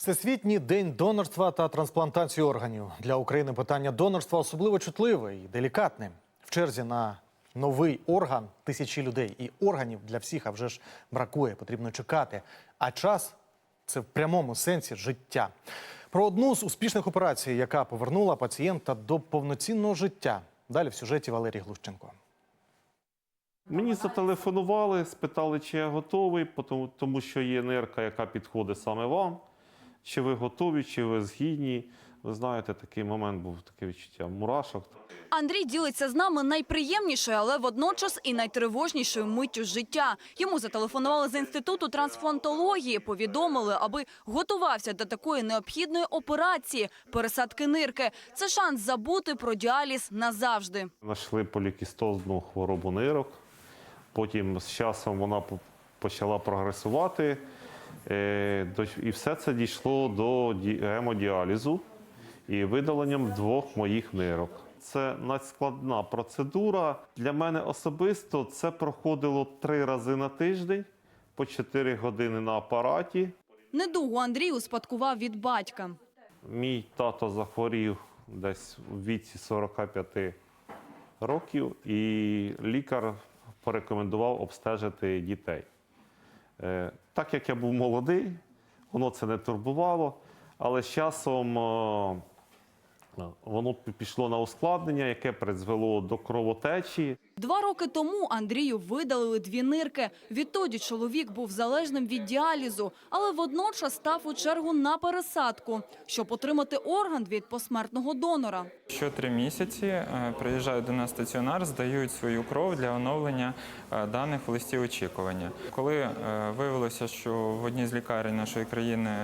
Всесвітній день донорства та трансплантації органів для України питання донорства особливо чутливе і делікатне. В черзі на новий орган тисячі людей і органів для всіх, а вже ж бракує, потрібно чекати. А час це в прямому сенсі життя. Про одну з успішних операцій, яка повернула пацієнта до повноцінного життя. Далі в сюжеті Валерій Глущенко. Мені зателефонували, спитали, чи я готовий, тому- що є нирка, яка підходить саме вам. Чи ви готові, чи ви згідні. Ви знаєте, такий момент був таке відчуття мурашок. Андрій ділиться з нами найприємнішою, але водночас і найтривожнішою миттю життя. Йому зателефонували з інституту трансплантології, повідомили, аби готувався до такої необхідної операції пересадки нирки. Це шанс забути про діаліз назавжди. Знайшли полікістозну хворобу нирок. Потім з часом вона по- почала прогресувати. Е, І все це дійшло до гемодіалізу і видаленням двох моїх нирок. Це надскладна процедура. Для мене особисто це проходило три рази на тиждень по 4 години на апараті. Недугу Андрій успадкував від батька. Мій тато захворів десь у віці 45 років, і лікар порекомендував обстежити дітей. Так як я був молодий, воно це не турбувало, але з часом е, воно пішло на ускладнення, яке призвело до кровотечі. Два роки тому Андрію видалили дві нирки. Відтоді чоловік був залежним від діалізу, але водночас став у чергу на пересадку, щоб отримати орган від посмертного донора. Що три місяці е, приїжджають до нас стаціонар, здають свою кров для оновлення е, даних в листі очікування. Коли е, виявилося, що в одній з лікарень нашої країни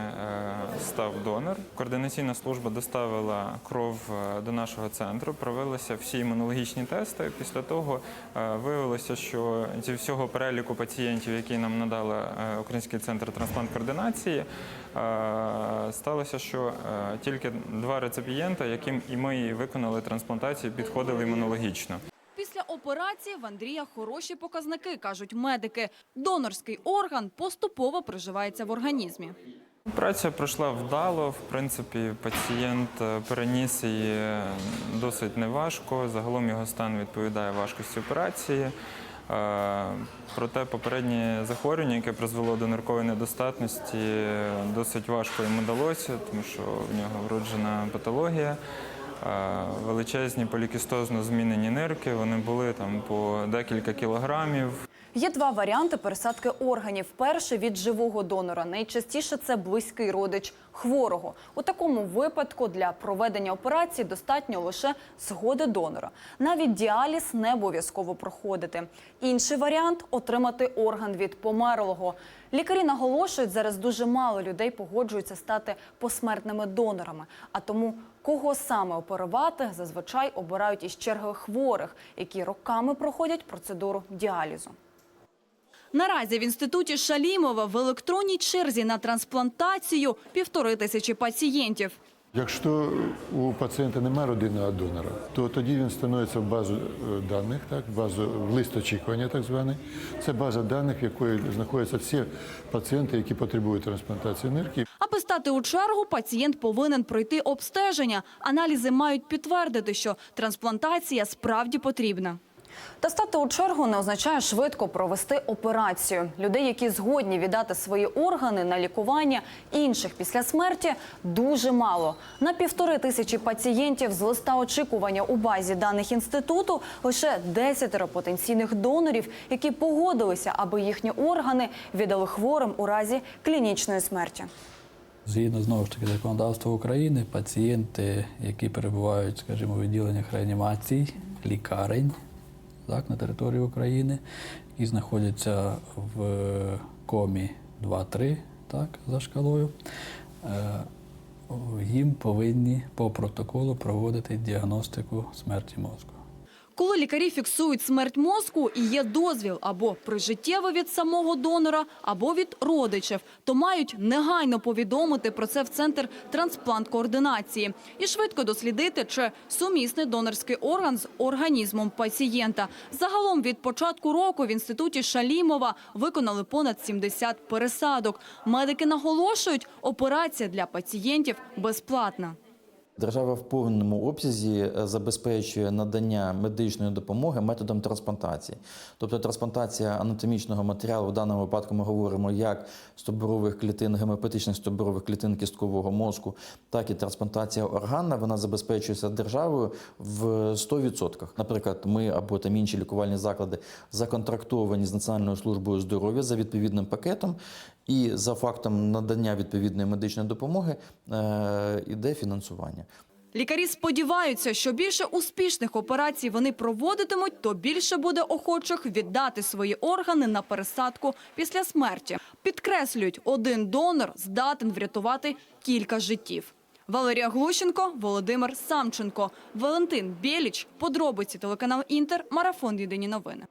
став донор, координаційна служба доставила кров до нашого центру, провелися всі імунологічні тести. Після того виявилося, що зі всього переліку пацієнтів, які нам надала е, Український центр трансплант координації, е, сталося, що е, тільки два реципієнта, яким і ми виконали трансплантацію, підходили імунологічно. Після операції в Андрія хороші показники, кажуть медики. Донорський орган поступово приживається в організмі. Операція пройшла вдало. В принципі, пацієнт е, переніс її досить неважко. Загалом його стан відповідає важкості операції. Е, Проте попереднє захворювання, яке призвело до ниркової недостатності, досить важко йому далося, тому що в нього вроджена патологія. Е, Величезні полікістозно змінені нирки, вони були там по декілька кілограмів. Є два варіанти пересадки органів. Перший від живого донора. Найчастіше це близький родич хворого. У такому випадку для проведення операції достатньо лише згоди донора. Навіть діаліз не обов'язково проходити. Інший варіант отримати орган від померлого. Лікарі наголошують, зараз дуже мало людей погоджуються стати посмертними донорами. А тому кого саме оперувати зазвичай обирають із черги хворих, які роками проходять процедуру діалізу. Наразі в інституті Шалімова в електронній черзі на трансплантацію півтори тисячі пацієнтів. Якщо у пацієнта немає родинного донора, то тоді він становиться в базу е, даних, так, базу в лист очікування, так званий. Це база даних, в якої знаходяться всі пацієнти, які потребують трансплантації нирки. Аби стати у чергу, пацієнт повинен пройти обстеження. Аналізи мають підтвердити, що трансплантація справді потрібна. Та стати у чергу не означає швидко провести операцію. Людей, які згодні віддати свої органи на лікування інших після смерті, дуже мало. На півтори тисячі пацієнтів з листа очікування у базі даних інституту лише десятеро потенційних донорів, які погодилися, аби їхні органи віддали хворим у разі клінічної смерті. Згідно знову ж таки законодавства України, пацієнти, які перебувають, скажімо, у відділеннях реанімацій, лікарень так, на території України, які знаходяться в комі 2-3 так, за шкалою, е, їм повинні по протоколу проводити діагностику смерті мозку. Коли лікарі фіксують смерть мозку і є дозвіл або прижиттєво від самого донора, або від родичів, то мають негайно повідомити про це в центр трансплант-координації і швидко дослідити, чи сумісний донорський орган з організмом пацієнта. Загалом від початку року в інституті Шалімова виконали понад 70 пересадок. Медики наголошують, операція для пацієнтів безплатна. Держава в повному обсязі е, забезпечує надання медичної допомоги методом трансплантації. Тобто трансплантація анатомічного матеріалу, в даному випадку ми говоримо як стоборових клітин, гемопатичних стоборових клітин кісткового мозку, так і трансплантація органна, вона забезпечується державою в 100%. Наприклад, ми або там інші лікувальні заклади законтрактовані з Національною службою здоров'я за відповідним пакетом, і за фактом надання відповідної медичної допомоги е, іде фінансування. Лікарі сподіваються, що більше успішних операцій вони проводитимуть, то більше буде охочих віддати свої органи на пересадку після смерті. Підкреслюють, один донор здатен врятувати кілька життів. Валерія Глущенко, Володимир Самченко, Валентин Біліч. Подробиці телеканал Інтер. Марафон. Єдині новини.